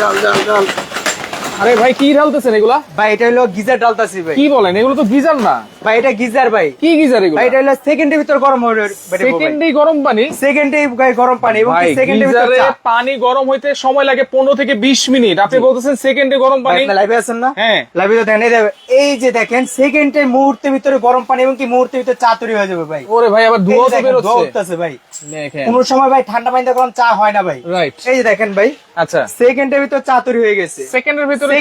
ডাল ডাল ডাল। আরে ভাই কি ঢালতেছেন এগুলা? ভাই এটা হলো গিজার ডালতাছি ভাই। কি বলেন? এগুলো তো গিজার না। ভাই এটা গিজার ভাই। কি গিজার এগুলো? ভাই এটা হলো সেকেন্ডের ভিতর গরম হবে সেকেন্ডেই গরম পানি? সেকেন্ডে গরম পানি এবং সেকেন্ডের ভিতর পানি গরম হইতে সময় লাগে পনেরো থেকে বিশ মিনিট। আপনি বলতেছেন সেকেন্ডে গরম পানি? লাইভে আছেন না? হ্যাঁ। লাইভে তো দেখেন এই যে দেখেন সেকেন্ডের মুহূর্তের ভিতরে গরম পানি এবং কি মুহূর্তের ভিতরে চা তৈরি হয়ে যাবে ভাই। ওরে ভাই আবার ধোয়া তো বেরোচ্ছে। উঠতেছে ভাই। দেখেন। কোন সময় ভাই ঠান্ডা পানিতে গরম চা হয় না ভাই। রাইট এই যে দেখেন ভাই আচ্ছা। সেকেন্ডের ভিতর চা তৈরি হয়ে গেছে। সেকেন্ডের ভিতরে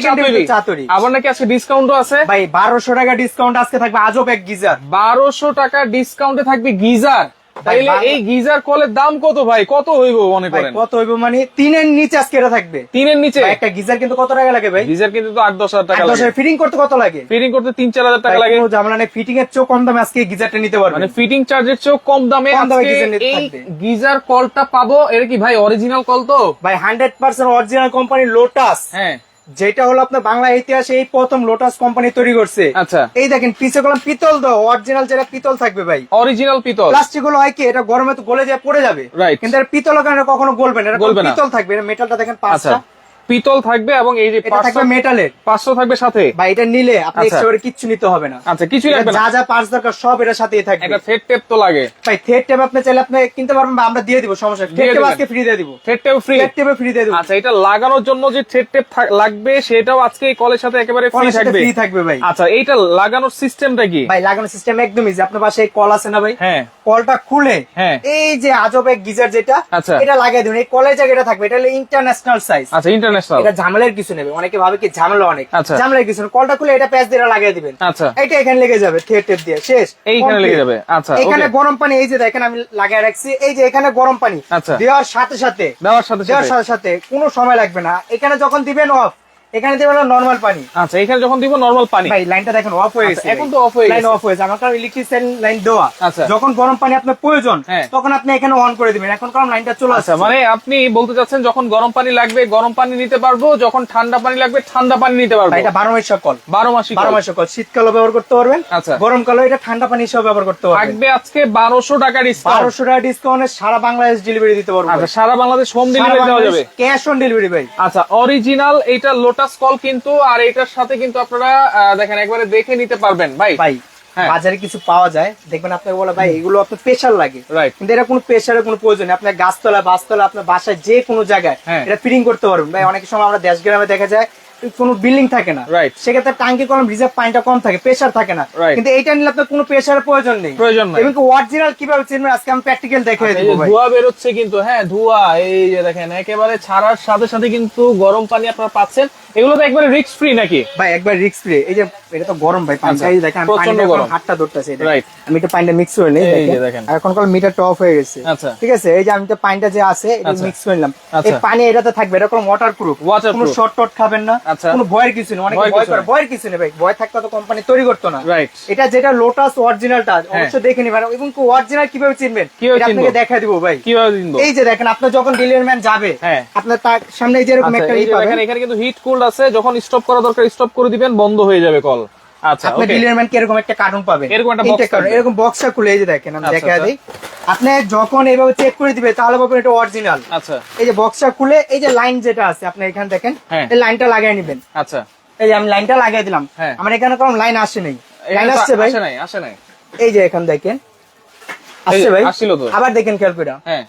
চা তৈরি? আবার নাকি আজকে ডিসকাউন্টও আছে? ভাই বারোশো টাকা ডিসকাউন্ট আজকে থাকবে। আজব এক গিজার। বারোশো টাকা ডিসকাউন্টে থাকবে গিজার। তাইলে এই গিজার কলের দাম কত ভাই? কত হইব মনে করেন? কত হইব মানে তিনের নিচে আজকে এটা থাকবে। তিনের নিচে? একটা গিজার কিন্তু কত টাকা লাগে ভাই? গিজার কিন্তু তো আট দশ হাজার টাকা লাগে। ফিটিং করতে কত লাগে? ফিটিং করতে তিন চার হাজার টাকা লাগে। ঝামেলা নেই ফিটিং এর চেয়েও কম দামে আজকে গিজারটা নিতে পারবে মানে ফিটিং চার্জের চেয়েও কম দামে এই গিজার কলটা পাবো। এটা কি ভাই অরিজিনাল কল তো? ভাই hundred percent original company Lotus হ্যাঁ। যেটা হলো আপনার বাংলা ইতিহাসে এই প্রথম লোটাস কোম্পানি তৈরি করছে। আচ্ছা। এই দেখেন পিছে কলম পিতল তো অরিজিনাল যেটা পিতল থাকবে ভাই। অরিজিনাল পিতল। প্লাস্টিকগুলো হয় কি এটা গরমে তো গলে যায় পড়ে যাবে. কিন্তু পিতল কারণে কখনো গলবে না পিতল থাকবে মেটালটা দেখেন আচ্ছা। পাঁচটা পিতল থাকবে এবং এই যে এটা থাকবে মেটালের পাঁচশো থাকবে সাথে? বা এটা নিলে আপনি আচ্ছা। এক্সট্রা করে কিচ্ছু নিতে হবে না। আচ্ছা কিছু এটা লাগবে না। যা যা পার্টস দরকার সব এটার সাথেই থাকবে। থ্রেড টেপ তো লাগে। ভাই থেট টেপ আপনি চাইলে আপনি কিনতে পারবেন বা আমরা দিয়ে দিব সমস্যা টেপ আজকে ফ্রি দিয়ে দিব। থ্রেড টেপ ফ্রি থেট টেপে ফ্রি দিয়ে দিব। আচ্ছা এটা লাগানোর জন্য যে থ্রেড টেপ লাগবে সেটাও আজকে এই কলের সাথে একেবারে ফ্রি থাকবে। ফ্রি থাকবে ভাই। আচ্ছা এইটা লাগানোর সিস্টেমটা কি? ভাই লাগানোর সিস্টেম একদম ইজি আপনার পাশে কল আছে না ভাই? হ্যাঁ। কলটা খুলে হ্যাঁ। এই যে আজব এক গিজার যেটা আচ্ছা। এটা লাগিয়ে দিবেন। এই কলের জায়গাটা থাকবে। এটা হলো ইন্টারন্যাশনাল সাইজ আচ্ছা ইন্টারন্যাশনাল এটা ঝামেলার কিছু নেবে অনেকে ভাবে কি ঝামেলা অনেক। আচ্ছা। ঝামেলার কিছু কলটা খুলে এটা প্যাচ দিয়ে লাগিয়ে দিবেন। আচ্ছা। এটা এখানে লেগে যাবে থিয়ে টেপ দিয়ে। শেষ। এইখানে লেগে যাবে। আচ্ছা এখানে গরম পানি এই যে দেখেন আমি লাগিয়ে রাখছি। এই যে এখানে গরম পানি। আচ্ছা। দেওয়ার সাথে সাথে। দেওয়ার সাথে দেওয়ার সাথে। সাথে কোনো সময় লাগবে না। এখানে যখন দিবেন অফ এখানে দিবেন নর্মাল পানি। আচ্ছা এখানে যখন দিব নরমাল পানি। ভাই লাইনটা দেখেন অফ হয়ে আচ্ছা, গেছে। এখন তো off হয়ে লাইন। অফ হয়েছে। আমার কারণ লাইন দেওয়া। আচ্ছা। যখন গরম পানি আপনার প্রয়োজন হ্যাঁ। তখন আপনি এখানে অন করে দিবেন। এখন কারণ লাইনটা চলে আচ্ছা আসছে। মানে আপনি বলতে চাচ্ছেন যখন গরম পানি লাগবে গরম পানি নিতে পারব যখন ঠান্ডা পানি লাগবে ঠান্ডা পানি নিতে পারব। এটা বারো মাস কল বারো মাসি বারো মাস কল শীতকালে ব্যবহার করতে পারবেন আচ্ছা। গরমকালে এটা ঠান্ডা পানি হিসেবে ব্যবহার করতে পারবেন। থাকবে আজকে বারোশো টাকা ডিসকাউন্ট বারোশো টাকা ডিসকাউন্টে সারা বাংলাদেশ ডেলিভারি দিতে পারব আচ্ছা সারা বাংলাদেশ হোম ডেলিভারি দেওয়া যাবে। ক্যাশ অন ডেলিভারি ভাই। আচ্ছা অরিজিনাল এটা লোটাস কল কিন্তু আর এটার সাথে কিন্তু আপনারা দেখেন একবারে দেখে নিতে পারবেন ভাই ভাই হ্যাঁ। বাজারে কিছু পাওয়া যায় দেখবেন আপনাকে বলে ভাই এগুলো আপনার প্রেশার লাগে. কিন্তু এটা কোনো প্রেশারের কোনো প্রয়োজন নেই আপনার গাছতলা বাসতলা আপনার বাসায় যে কোনো জায়গায় হ্যাঁ। এটা ফিটিং করতে পারবেন ভাই অনেক সময় আমরা দেশ গ্রামে দেখা যায় কোনো বিল্ডিং থাকে না। রাইট সেক্ষেত্রে টাঙ্কি কলম রিজার্ভ পানিটা কম থাকে প্রেশার থাকে না। কিন্তু এইটা নিলে আপনার কোনো প্রেশারের প্রয়োজন নেই। প্রয়োজন নাই। এবং অরিজিনাল কীভাবে চিনবেন? আজকে আমি প্র্যাকটিক্যাল দেখে ধোঁয়া যে ভাই। ধোয়া বেরোচ্ছে কিন্তু হ্যাঁ ধোয়া এই যে দেখেন একেবারে ছাড়ার সাথে সাথে কিন্তু গরম পানি আপনারা পাচ্ছেন। এগুলো তো একবারে রিস্ক ফ্রি নাকি? ভাই একবার রিস্ক ফ্রি এই যে এটা তো গরম ভাই পানি আচ্ছা, এই দেখেন প্রচণ্ড গরম। হাতটা ধরতেছে। Right. আমি একটু পানিটা মিক্স করে নিই দেখেন। এখন কাল মিটারটা অফ হয়ে গেছে আচ্ছা। ঠিক আছে এই যে আমি তো পানিটা যে আছে এটা আচ্ছা। মিক্স করে নিলাম আচ্ছা। এই পানি এটাতে থাকবে এটা কোনো ওয়াটার প্রুফ। কোনো শর্ট টট খাবেন না আচ্ছা। কোনো ভয়ের কিছু নেই অনেকে ভয় করে ভয়ের কিছু নেই ভাই ভয় তো কোম্পানি তৈরি করতো না Right. এটা যেটা লোটাস অরিজিনালটা হ্যাঁ। অবশ্যই দেখে নিবেন এবং অরিজিনাল কীভাবে চিনবেন এটা আপনাকে চিনবো? দেখা দিব ভাই কীভাবে কিনবো এই যে দেখেন আপনার যখন ডেলিভারি ম্যান যাবে হ্যাঁ। আপনার তার সামনে এই যে এরকম আচ্ছা, একটা এই পাবেন এখানে কিন্তু হিট কুল্ড আছে যখন স্টপ করা দরকার স্টপ করে দিবেন বন্ধ হয়ে যাবে কল আচ্ছা আপনার okay। ডিলার এরকম একটা কার্টুন পাবেন। এরকম একটা বক্সটা খুলে এই যে দেখেন আমি আচ্ছা, দেখা আচ্ছা। দিই। আপনি যখন এইভাবে চেক করে দিবে তাহলে ভাববেন এটা অরিজিনাল আচ্ছা। এই যে বক্সটা খুলে এই যে লাইন যেটা আছে আপনি এখানে দেখেন হ্যাঁ। এই লাইনটা লাগিয়ে নেবেন। আচ্ছা। এই যে আমি লাইনটা লাগিয়ে দিলাম হ্যাঁ। আমার এখানে কোনো লাইন আসে নাই। লাইন আসছে ভাই। আসে নাই আসে নাই। এই যে এখন দেখেন আসছে ভাই। আসছিল তো। আবার দেখেন খেয়াল করে হ্যাঁ।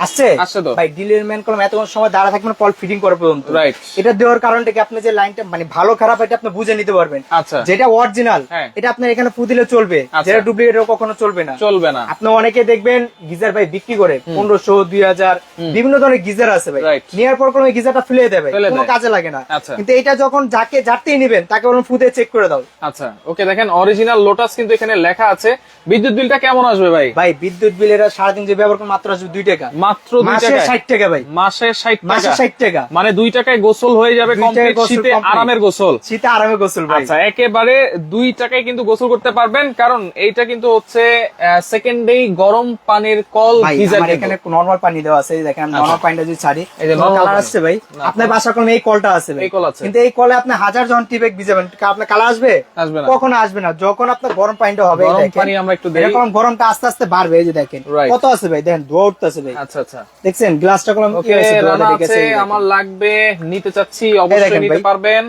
আসছে আসছে তো। ভাই ডিলার ম্যান কলম এতক্ষণ সময় দাঁড়া থাকবেন কল ফিটিং করা পর্যন্ত। Right. এটা দেওয়ার কারণটা কি আপনি যে লাইনটা মানে ভালো খারাপ এটা আপনি বুঝে নিতে পারবেন। আচ্ছা। যেটা অরিজিনাল হ্যাঁ। এটা আপনার এখানে ফু দিলে চলবে। আচ্ছা। যেটা ডুপ্লিকেট কখনো চলবে না। চলবে না। আপনি অনেকে দেখবেন গিজার ভাই বিক্রি করে পনেরোশো দুই হাজার বিভিন্ন ধরনের গিজার আছে ভাই। নেওয়ার পর কোনো গিজারটা ফেলে দেবে কোনো কাজে লাগে না। আচ্ছা। কিন্তু এটা যখন যাকে যাতেই নিবেন তাকে বলুন চেক করে দাও। আচ্ছা। ওকে দেখেন অরিজিনাল লোটাস কিন্তু এখানে লেখা আছে। বিদ্যুৎ বিলটা কেমন আসবে ভাই? ভাই বিদ্যুৎ বিল এরা সারাদিন যে ব্যবহার করে মাত্র আসবে দুই টাকা। মাত্র টাকা ভাই। মাসে মাসে টাকা। মানে দুই টাকায় গোসল হয়ে যাবে কমপ্লিট শীতে আরামের গোসল। শীতে আরামে গোসল ভাই। আচ্ছা একেবারে টাকায় কিন্তু গোসল করতে পারবেন কারণ এইটা কিন্তু হচ্ছে সেকেন্ডেই গরম পানির কল গিজার এখানে নর্মাল পানি দেওয়া আছে এই দেখেন নর্মাল পানিটা যদি ছাড়ি এই যে কালার আসছে ভাই। আপনার বাসা কলমে এই কলটা আছে ভাই। এই কল আছে। কিন্তু এই কলে আপনি হাজার জন টিবেক ভিজাবেন আপনার কালার আসবে? আসবে না। কখনো আসবে না। যখন আপনার গরম পানিটা হবে গরম পানি আমরা একটু দেই। এরকম গরমটা আস্তে আস্তে বাড়বে এই যে দেখেন। কত আছে ভাই? দেখেন ধোয়া উঠতেছে ভাই। আচ্ছা। আচ্ছা আচ্ছা। দেখছেন গ্লাসটা কলম কি আছে আমার লাগবে নিতে চাচ্ছি অবশ্যই নিতে পারবেন।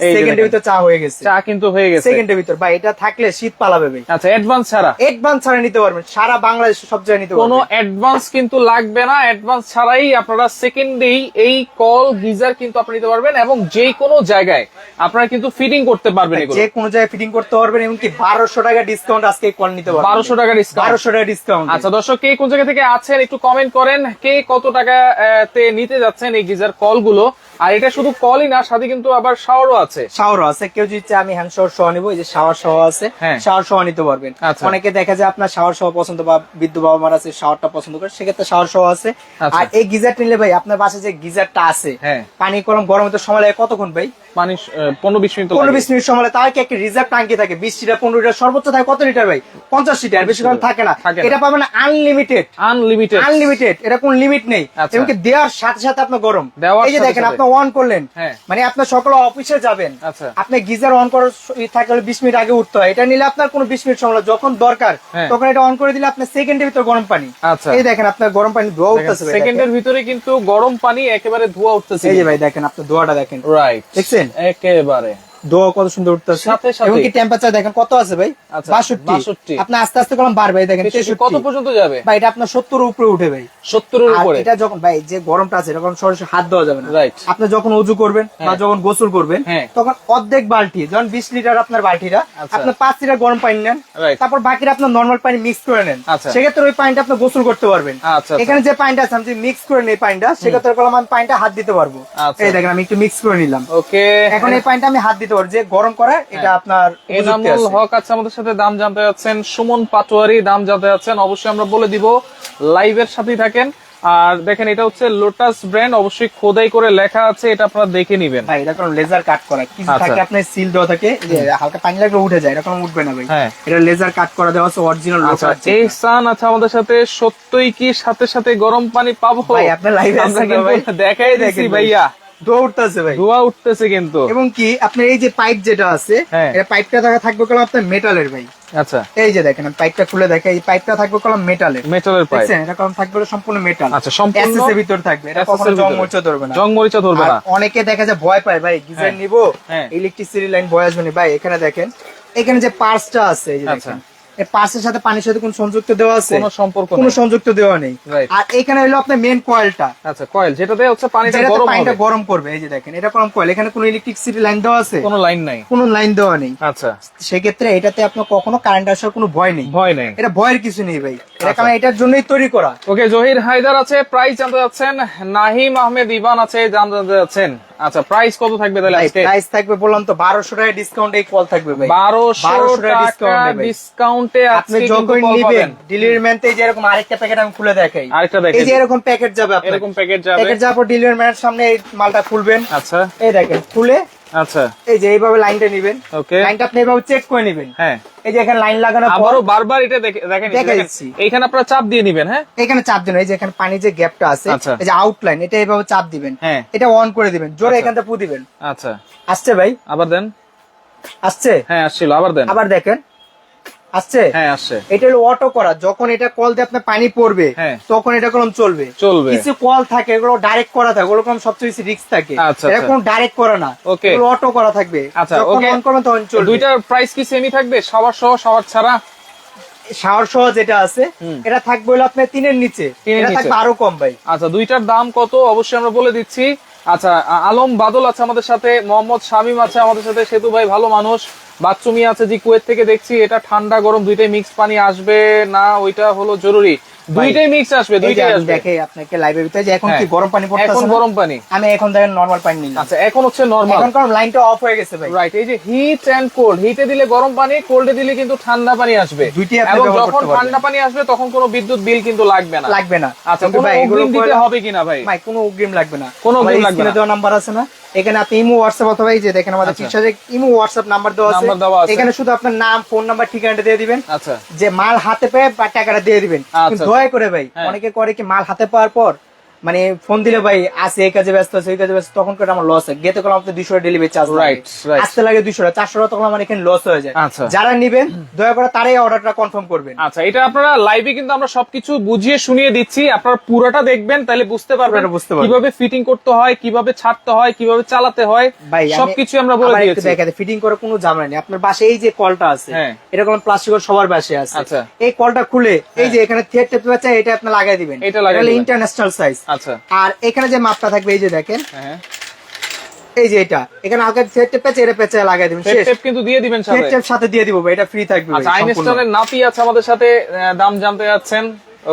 সেকেন্ডের দেখেন। ভিতর চা হয়ে গেছে। চা কিন্তু হয়ে গেছে। সেকেন্ডের ভিতর। ভাই এটা থাকলে শীত পালাবে ভাই। আচ্ছা অ্যাডভান্স ছাড়া? অ্যাডভান্স ছাড়া নিতে পারবেন। সারা বাংলাদেশ সব জায়গায় নিতে কোনো অ্যাডভান্স কিন্তু লাগবে না। অ্যাডভান্স ছাড়াই আপনারা সেকেন্ডেই এই কল গিজার কিন্তু আপনি নিতে পারবেন এবং যে কোনো জায়গায় আপনারা কিন্তু ফিটিং করতে পারবেন যে কোনো জায়গায় ফিটিং করতে পারবেন এমনকি বারোশো টাকা ডিসকাউন্ট আজকে কল নিতে পারবেন। বারোশো টাকা ডিসকাউন্ট বারোশো টাকা ডিসকাউন্ট আচ্ছা দর্শক কে কোন জায়গা থেকে আছেন একটু কমেন্ট করেন। কে কত টাকা তে নিতে যাচ্ছেন এই গিজার কলগুলো? আর এটা শুধু কলই না সাথে কিন্তু আবার শাওয়ারও আছে শাওয়ারও আছে কেউ যদি চায় আমি হ্যান্ড শাওয়ার সহ নিব এই যে শাওয়ার সহ আছে হ্যাঁ। শাওয়ার সহ নিতে পারবেন আচ্ছা। অনেকে দেখা যায় আপনার শাওয়ার সহ পছন্দ বা বিদ্যুৎ বাবা মার আছে শাওয়ারটা পছন্দ করে সেক্ষেত্রে শাওয়ার সহ আছে আচ্ছা। আর এই গিজার নিলে ভাই আপনার পাশে যে গিজারটা আছে হ্যাঁ। পানি গরম গরম তো সময় লাগে কতক্ষণ ভাই মানে পনেরো বিশ মিনিট পনেরো বিশ মিনিট সময় লাগে তার কি একটা রিজার্ভ ট্যাঙ্কি থাকে বিশ লিটার পনেরো লিটার সর্বোচ্চ থাকে কত লিটার ভাই? পঞ্চাশ লিটার থাকে না। এটা পাবেন আনলিমিটেড আনলিমিটেড আনলিমিটেড এটা কোন লিমিট নেই। আচ্ছা। দেওয়ার সাথে সাথে আপনার গরম। এই যে দেখেন আপনি অন করলেন। হ্যাঁ। মানে আপনার সকাল অফিসে যাবেন। আচ্ছা। আপনি গিজার অন করার থাকলে বিশ মিনিট আগে উঠতে হয়। এটা নিলে আপনার কোনো বিশ মিনিট সময় যখন দরকার হ্যাঁ। তখন এটা অন করে দিলে আপনার সেকেন্ডের ভিতর গরম পানি। আচ্ছা। এই দেখেন আপনার গরম পানি ধোয়া উঠতেছে সেকেন্ডের ভিতরে কিন্তু গরম পানি একেবারে ধোয়া উঠতেছে এই যে ভাই দেখেন আপনার ধোয়াটা দেখেন। রাইট দেখছেন? একেবারে। ধোয়া কত সুন্দর উঠতেছে সাথে সাথে। এবং কি টেম্পারেচার দেখেন কত আছে ভাই আচ্ছা, বাষট্টি 62 আপনি আস্তে আস্তে কলম বাড়বে এই দেখেন কত পর্যন্ত যাবে ভাই এটা আপনার সত্তর উপরে উঠে ভাই উপরে এটা যখন ভাই যে গরমটা আছে এরকম সরাসরি হাত দেওয়া যাবে না. আপনি যখন উজু করবেন বা হ্যাঁ। যখন গোসল করবেন হ্যাঁ। তখন অর্ধেক বালতি যখন বিশ লিটার আপনার বালতিটা আচ্ছা। আপনি পাঁচ লিটার গরম পানি নেন তারপর বাকিটা আপনার নর্মাল পানি মিক্স করে নেন আচ্ছা। সেক্ষেত্রে ওই পানিটা আপনি গোসল করতে পারবেন আচ্ছা, আচ্ছা। এখানে যে পানিটা আছে আমি মিক্স করে নেই পানিটা সেক্ষেত্রে আমি পানিটা হাত দিতে পারব আচ্ছা। এই দেখেন আমি একটু মিক্স করে নিলাম ওকে এখন এই পানিটা আমি হাত দিতে পারব যে গরম করা এটা আপনার এনামুল হক আছে আমাদের সাথে দাম জানতে যাচ্ছেন সুমন পাটোয়ারি দাম জানতে যাচ্ছেন অবশ্যই আমরা বলে দিব লাইভের সাথেই থাকেন আর দেখেন এটা হচ্ছে লোটাস ব্র্যান্ড অবশ্যই খোদাই করে লেখা আছে এটা আপনারা দেখে নিবেন ভাই এটা কোনো লেজার কাট করা কিছু আচ্ছা। থাকে আপনার সিল দেওয়া থাকে হালকা পানি লাগলে উঠে যায় এরকম উঠবে না ভাই হ্যাঁ। এটা লেজার কাট করা দেওয়া আছে অরিজিনাল আচ্ছা আছে আমাদের সাথে সত্যই কি সাথে সাথে গরম পানি পাবো ভাই, এ আমরা আছেন ভাই? দেখাই ভাই। ভাইয়া ধোয়া উঠতেছে ভাই। ধোয়া উঠতেছে কিন্তু। এবং কি আপনার এই যে পাইপ যেটা আছে হ্যাঁ। এটা পাইপটা থাকা থাকবে কলম আপনার মেটালের ভাই। আচ্ছা। এই যে দেখেন পাইপটা খুলে দেখে এই পাইপটা থাকবে কলম মেটালের মেটালের পাইপ এটা কলম থাকবে সম্পূর্ণ মেটাল আচ্ছা, সম্পূর্ণ এসএস ভিতর থাকবে। এটা কখনো জং। মরিচা ধরবে না। জং মরিচা ধরবে না। অনেকে দেখা যায় ভয় পায় ভাই গিজার হ্যাঁ। নিবো। ইলেকট্রিসিটি লাইন ভয় আসবে না। ভাই এখানে দেখেন এখানে যে পার্সটা আছে এই যে আচ্ছা। দেখেন পার্সের সাথে পানির সাথে কোনো সংযুক্ত দেওয়া আছে? কোনো সম্পর্ক কোনো সংযুক্ত দেওয়া নেই. আর এখানে হলো আপনার মেন কয়েলটা আচ্ছা কয়েল যেটাতে হচ্ছে পানিটা গরম পানিটা গরম করবে এই যে দেখেন এটা গরম কয়েল এখানে কোনো ইলেকট্রিসিটি লাইন দেওয়া আছে? কোনো লাইন নাই। কোনো লাইন দেওয়া নেই। আচ্ছা। সেক্ষেত্রে এটাতে আপনার কখনো কারেন্ট আসার কোনো ভয় নেই। ভয় নেই। এটা ভয়ের কিছু নেই ভাই। কারণ এটার জন্যই তৈরি করা। ওকে জহির হায়দার আছে প্রাইস জানতে যাচ্ছেন নাহিম আহমেদ ইবান আছে জানতে যাচ্ছেন আচ্ছা প্রাইস কত থাকবে তাহলে আজকে? প্রাইস থাকবে বললাম তো বারোশো টাকা ডিসকাউন্ট এই কল থাকবে ভাই। 1200 টাকা। ডিসকাউন্টে আপনি যখন নিবেন। ডেলিভারি ম্যান থেকে যেরকম আরেকটা প্যাকেট আমি খুলে দেখাই। আরেকটা দেখেন এই যে এরকম প্যাকেট যাবে আপনার। এরকম প্যাকেট যাবে। প্যাকেট যাওয়ার পর ডেলিভারি ম্যানের সামনে এই মালটা খুলবেন। আচ্ছা। এই দেখেন খুলে আচ্ছা। এই যে এইভাবে লাইনটা নিবেন। ওকে লাইনটা আপনি এইভাবে চেক করে নিবেন। হ্যাঁ। এই যে এখানে লাইন লাগানো আবারও বারবার এটা দেখে- দেখেন দেখেন। আপনারা চাপ দিয়ে নিবেন হ্যাঁ? এখানে চাপ দিন এই যে এখানে পানি যে গ্যাপটা আছে আচ্ছা। এই যে আউটলাইন এটা এইভাবে চাপ দিবেন। হ্যাঁ। এটা অন করে দিবেন জোরে আচ্ছা। এখান থেকে পু দিবেন আচ্ছা। আসছে ভাই? আবার দেন। আসছে? হ্যাঁ আসছিল আবার দেন। আবার দেখেন। আসছে? হ্যাঁ আসছে। এটা হলো অটো করা। যখন এটা কল দিয়ে আপনার পানি পড়বে হ্যাঁ। তখন এটা কলম চলবে। চলবে। কিছু কল থাকে এগুলো ডাইরেক্ট করা থাকে। ওগুলো কলম সবচেয়ে বেশি রিস্ক থাকে। এটা। কোনো ডাইরেক্ট করা না. এগুলো অটো করা থাকবে। আচ্ছা, যখন অন করবেন তখন চলবে। দুইটার প্রাইস কি সেমই থাকবে? সবার সহ সবার ছাড়া? শাওয়ার সহ যেটা আছে এটা থাকবে হলো আপনার তিনের নিচে। তিনের এটা নিচে। থাকবে আরও কম ভাই। আচ্ছা দুইটার দাম কত? অবশ্যই আমরা বলে দিচ্ছি। আচ্ছা আলম বাদল আছে আমাদের সাথে মোহাম্মদ শামিম আছে আমাদের সাথে। সেতু ভাই ভালো মানুষ। বাচ্চুমি আছে যে কুয়েত থেকে দেখছি, এটা ঠান্ডা গরম, দুইটাই মিক্স পানি আসবে। না, ওইটা হলো জরুরি। দুইটাই মিক্স আসবে দুইটাই আসবে দেখে আপনাকে লাইভের ভিতরে যে এখন হ্যাঁ। কি গরম পানি পড়তেছে না? গরম পানি আমি এখন দেখেন নরমাল পানি নিলাম আচ্ছা এখন হচ্ছে নরমাল এখন কারণ লাইনটা অফ হয়ে গেছে ভাই রাইট এই যে হিট এন্ড কোল্ড হিটে দিলে গরম পানি কোল্ডে দিলে কিন্তু ঠান্ডা পানি আসবে দুইটাই আপনি এবং যখন। ঠান্ডা পানি আসবে তখন কোনো বিদ্যুৎ বিল কিন্তু লাগবে না লাগবে না আচ্ছা কোনো ভাই এগুলো অগ্রিম দিতে হবে কিনা ভাই ভাই কোনো অগ্রিম লাগবে না কোনো অগ্রিম লাগবে না। দেওয়া নাম্বার আছে না এখানে আপনি ইমো হোয়াটসঅ্যাপ অথবা এই যে দেখেন আমাদের আচ্ছা। ইমো হোয়াটসঅ্যাপ নাম্বার দেওয়া আছে। এখানে শুধু আপনার নাম ফোন নাম্বার ঠিকানাটা দিয়ে দিবেন আচ্ছা যে মাল হাতে পেয়ে বা টাকাটা দিয়ে দিবেন। কিন্তু দয়া করে ভাই হ্যাঁ। অনেকে করে কি মাল হাতে পাওয়ার পর মানে ফোন দিলে ভাই আছে এই কাজে ব্যস্ত আছে ওই কাজে ব্যস্ত তখন করে আমার লস হয়। গেতে করলাম আপনার দুইশো ডেলিভারি চার্জ right. আসতে লাগে টাকা চারশো টাকা তখন আমার এখানে লস হয়ে যায়। আচ্ছা। যারা নিবেন দয়া করে তারাই অর্ডারটা কনফার্ম করবেন। আচ্ছা এটা আপনারা লাইভে কিন্তু আমরা সবকিছু বুঝিয়ে শুনিয়ে দিচ্ছি। আপনারা পুরোটা দেখবেন তাহলে বুঝতে পারবেন বুঝতে পারবেন। কীভাবে ফিটিং করতে হয় কীভাবে ছাড়তে হয় কীভাবে চালাতে হয় ভাই সবকিছু আমরা বলে দিয়েছি। দেখাতে ফিটিং করে কোনো ঝামেলা নেই। আপনার বাসে এই যে কলটা আছে হ্যাঁ। এরকম প্লাস্টিকের সবার বাসে আছে। আচ্ছা। এই কলটা খুলে এই যে এখানে থিয়েট টেপ আছে এটা আপনি লাগাই দিবেন। এটা লাগাই ইন্টারন্যাশনাল সাইজ আচ্ছা। আর এখানে যে মাপটা থাকবে এই যে দেখেন। হ্যাঁ এই যে এটা। এখানে আগে সেট টেপ এটা পেঁচে লাগাই দিবেন। টেপ টেপ কিন্তু দিয়ে দিবেন সাথে। সাথে টেপ সাথে দিয়ে দিব এটা ফ্রি থাকবে আচ্ছা। আইনস্টাইনের নাতি আছে আমাদের সাথে দাম জানতে যাচ্ছেন।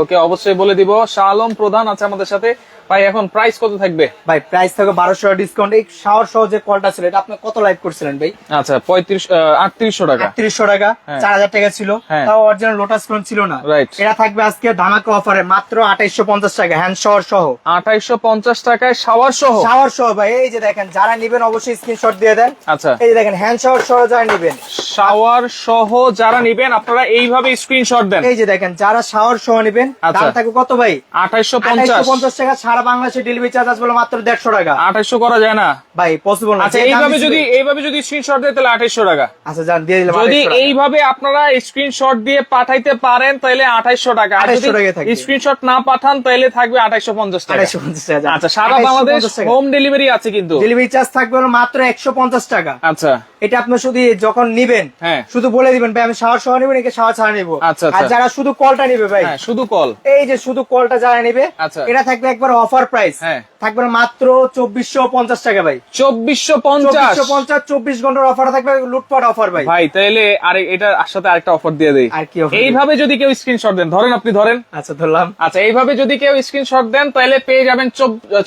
ওকে অবশ্যই বলে দিব। শাহ আলম প্রধান আছে আমাদের সাথে। ভাই এখন প্রাইস কত থাকবে? ভাই প্রাইস থাকবে বারোশো ডিসকাউন্ট এই শাওয়ার সহ যে কলটা ছিল এটা আপনি কত লাইভ করছিলেন ভাই? আচ্ছা পঁয়ত্রিশ আটত্রিশশো টাকা। আটত্রিশশো টাকা হ্যাঁ। চার হাজার টাকা ছিল। হ্যাঁ। তাও অরিজিনাল লোটাস ফোন ছিল না. এটা থাকবে আজকে ধামাকা অফারে মাত্র আঠাইশো পঞ্চাশ টাকা হ্যান্ড শাওয়ার সহ। আঠাইশো পঞ্চাশ টাকায় শাওয়ার সহ? শাওয়ার সহ ভাই। এই যে দেখেন যারা নিবেন অবশ্যই স্ক্রিনশট দিয়ে দেন। আচ্ছা। এই যে দেখেন হ্যান্ড শাওয়ার সহ যারা নিবেন। শাওয়ার সহ যারা নিবেন আপনারা এইভাবে স্ক্রিনশট দেন। এই যে দেখেন যারা শাওয়ার সহ নিবেন আচ্ছা। দাম থাকবে কত ভাই? আঠাইশো আঠাইশো পঞ্চাশ পঞ্চাশ টাকা সারা বাংলাদেশে ডেলিভারি চার্জ আসবে মাত্র দেড়শো টাকা। আঠাইশো করা যায় না? ভাই পসিবল না। আচ্ছা এইভাবে যদি এইভাবে যদি স্ক্রিনশট দেয় তাহলে আঠাইশো টাকা। আচ্ছা যান দিয়ে দিলাম যদি এইভাবে আপনারা স্ক্রিনশট দিয়ে পাঠাইতে পারেন তাহলে আঠাইশো টাকা। আর 2800 টাকা থাকবে। স্ক্রিনশট না পাঠান তাহলে থাকবে আঠাইশো পঞ্চাশ টাকা। 2850 টাকা আচ্ছা সারা বাংলাদেশ হোম ডেলিভারি আছে কিন্তু। ডেলিভারি চার্জ থাকবে মাত্র একশো পঞ্চাশ টাকা। আচ্ছা। এটা আপনি শুধু যখন নিবেন হ্যাঁ। শুধু বলে দিবেন ভাই আমি শাওয়ার সহ নিবেন একে শাওয়ার ছাড়া নিবো? আচ্ছা, আর আচ্ছা। যারা শুধু কলটা নিবে ভাই হ্যাঁ শুধু কল এই যে শুধু কলটা যারা নিবে আচ্ছা। এটা থাকবে একবার অফার প্রাইস। হ্যাঁ। থাকবে মাত্র চব্বিশশো পঞ্চাশ টাকা ভাই। চব্বিশশো পঞ্চাশ? পঞ্চাশ চব্বিশ ঘণ্টার অফার থাকবে লুটপাট অফার ভাই। ভাই তাইলে এটা এটার সাথে আরেকটা অফার দিয়ে দেয় আর কি এইভাবে যদি কেউ স্ক্রিনশট দেন ধরেন আপনি ধরেন। আচ্ছা ধরলাম। আচ্ছা এইভাবে যদি কেউ স্ক্রিনশট দেন তাহলে পেয়ে যাবেন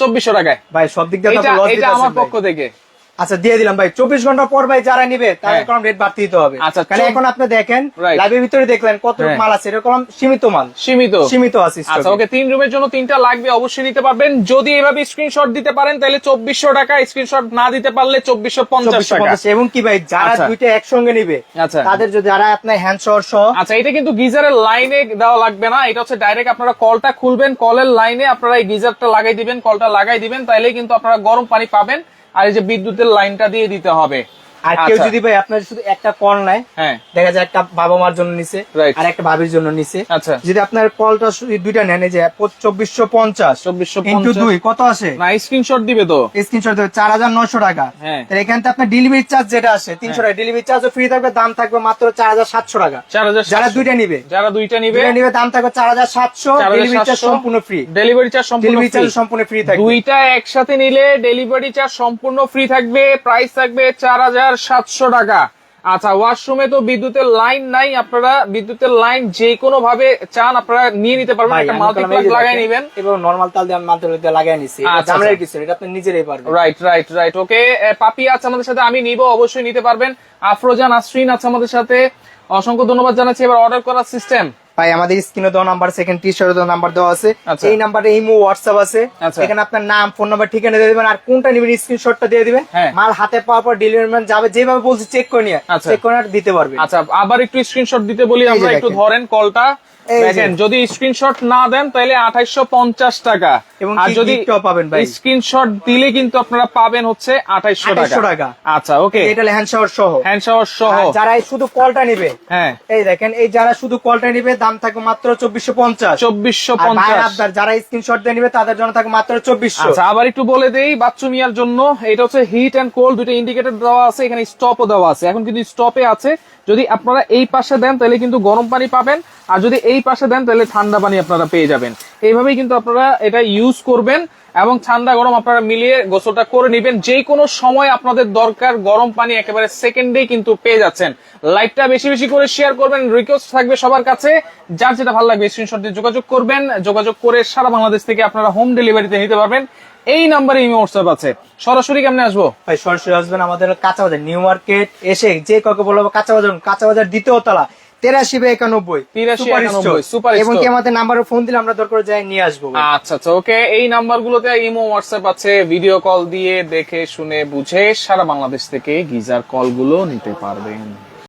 চব্বিশশো টাকায়। ভাই সব দিক দিয়ে এটা আমার পক্ষ থেকে। আচ্ছা দিয়ে দিলাম ভাই। চব্বিশ ঘণ্টা পর ভাই যারা নিবে তাদের হ্যাঁ। রেট বাড়তে দিতে হবে। আচ্ছা, কারণ এখন আপনি দেখেন লাইভের ভিতরে দেখলেন কত হ্যাঁ। মাল আছে এরকম সীমিত মাল। সীমিত। সীমিত আছে আচ্ছা ওকে তিন রুমের জন্য তিনটা লাগবে অবশ্যই নিতে পারবেন। যদি এভাবে স্ক্রিনশট দিতে পারেন তাহলে চব্বিশশো টাকা স্ক্রিনশট না দিতে পারলে চব্বিশশো পঞ্চাশ টাকা। এবং কি ভাই যারা আচ্ছা। দুইটা একসঙ্গে নিবে আচ্ছা। তাদের যদি যারা আপনার হ্যান্ড সহ আচ্ছা এটা কিন্তু গিজারের লাইনে দেওয়া লাগবে না এটা হচ্ছে ডাইরেক্ট আপনারা কলটা খুলবেন কলের লাইনে আপনারা এই গিজারটা লাগাই দিবেন কলটা লাগাই দিবেন তাইলে কিন্তু আপনারা গরম পানি পাবেন। আর এই যে বিদ্যুতের লাইনটা দিয়ে দিতে হবে। আর কেউ আচ্ছা। যদি ভাই আপনার শুধু একটা কল নেয় হ্যাঁ। দেখা যায় একটা বাবা মার জন্য নিছে আর একটা ভাবির জন্য নিছে। আচ্ছা। যদি আপনার কলটা দুইটা নেন যে চব্বিশশো পঞ্চাশ। 2450 ইন্টু দুই কত আসে? স্ক্রিনশট দিবে তো। স্ক্রিনশট দেবে চার হাজার নয়শো টাকা। হ্যাঁ। তাহলে এখান থেকে আপনার ডেলিভারি চার্জ যেটা আসে তিনশো টাকা। ডেলিভারি চার্জও ফ্রি থাকবে দাম থাকবে মাত্র চার হাজার সাতশো টাকা। চার হাজার যারা দুইটা নিবে। যারা দুইটা নিবে নিবে দাম থাকবে চার হাজার সাতশো। ডেলিভারি চার্জ সম্পূর্ণ ফ্রি ডেলিভারি চার্জ সম্পূর্ণ ডেলিভারি চার্জ সম্পূর্ণ ফ্রি থাকবে। দুইটা একসাথে নিলে ডেলিভারি চার্জ সম্পূর্ণ ফ্রি থাকবে প্রাইস থাকবে চার হাজার সাতশো টাকা। আচ্ছা ওয়াশরুমে তো বিদ্যুতের লাইন নাই আপনারা বিদ্যুতের লাইন যে কোনো ভাবে চান আপনারা নিয়ে নিতে পারবেন একটা আমি মাল্টি বললাম এই প্লাগ লাগাই নিবেন। এবার নর্মাল তাল দিয়ে আমি মাল্টি দিয়ে লাগাই নিছি। আচ্ছা, জামলের আচ্ছা। কিছু এটা আপনি নিজেরাই পারবেন। রাইট রাইট রাইট ওকে পাপি আছে আমাদের সাথে আমি নিব অবশ্যই নিতে পারবেন। আফরোজান আসরিন আছে আমাদের সাথে। অসংখ্য ধন্যবাদ জানাচ্ছি এবার অর্ডার করার সিস্টেম ভাই আমাদের স্ক্রিনে দেওয়া নাম্বার আছে এখানে টি শার্টে দেওয়া নাম্বার দেওয়া আছে আচ্ছা। এই নাম্বারে ইমো হোয়াটসঅ্যাপ আছে আচ্ছা। এখানে আপনার নাম ফোন নাম্বার ঠিকানা দিয়ে দিবেন আর কোনটা নেবেন স্ক্রিনশটটা দিয়ে দিবেন হ্যাঁ। মাল হাতে পাওয়ার পর ডেলিভারি ম্যান যাবে যেভাবে বলছি চেক করে নিয়ে আচ্ছা। চেক করে আর দিতে পারবে আচ্ছা আবার একটু স্ক্রিনশট দিতে বলি আমরা একটু ধরেন কলটা। দেখেন যদি স্ক্রিনশট না দেন তাহলে আঠাইশো পঞ্চাশ টাকা। এবং আর যদি পাবেন ভাই। স্ক্রিনশট দিলে কিন্তু আপনারা পাবেন হচ্ছে আঠাইশো টাকা। আচ্ছা ওকে। এটা হ্যান্ড শাওয়ার সহ। হ্যান্ড শাওয়ার সহ। যারা শুধু কলটা নিবে। হ্যাঁ। এই দেখেন এই যারা শুধু কলটা নিবে দাম থাকবে মাত্র চব্বিশশো পঞ্চাশ। চব্বিশশো পঞ্চাশ। যারা স্ক্রিনশট দিয়ে নিবে তাদের জন্য থাকবে মাত্র চব্বিশশো। আচ্ছা আবার একটু বলে দেই বাচ্চু মিয়ার জন্য এটা হচ্ছে হিট এন্ড কোল্ড দুটো ইন্ডিকেটর দেওয়া আছে এখানে স্টপও দেওয়া আছে। এখন কিন্তু স্টপে আছে যদি আপনারা এই পাশে দেন, তাহলে কিন্তু গরম পানি পাবেন। আর যদি এই পাশে দেন, তাহলে ঠান্ডা পানি আপনারা পেয়ে যাবেন। এইভাবেই কিন্তু আপনারা এটা ইউজ করবেন এবং ঠান্ডা গরম আপনারা মিলিয়ে গোসলটা করে নেবেন। যে কোনো সময় আপনাদের দরকার গরম পানি একেবারে সেকেন্ডেই কিন্তু পেয়ে যাচ্ছেন। লাইভটা বেশি বেশি করে শেয়ার করবেন। রিকোয়েস্ট থাকবে সবার কাছে। যার যেটা ভালো লাগবে স্ক্রিনশট দিয়ে যোগাযোগ করবেন। যোগাযোগ করে সারা বাংলাদেশ থেকে আপনারা হোম ডেলিভারিতে নিতে পারবেন। এই নাম্বারে ইমো হোয়াটসঅ্যাপ আছে। সরাসরি কেমনে আসব? ভাই সরাসরি আসবেন আমাদের কাঁচা বাজার নিউ মার্কেট এসে যে কাউকে বলব কাঁচা বাজার কাঁচা বাজার দ্বিতীয় তলা তেরাশি বা একানব্বই 83 Super একানব্বই। Super এবং কি আমাদের নাম্বারে ফোন দিলে আমরা দরকার যাই নিয়ে আসব আচ্ছা আচ্ছা ওকে এই নাম্বারগুলোতে ইমো হোয়াটসঅ্যাপ আছে। ভিডিও কল দিয়ে দেখে শুনে বুঝে সারা বাংলাদেশ থেকে গিজার কলগুলো নিতে পারবেন।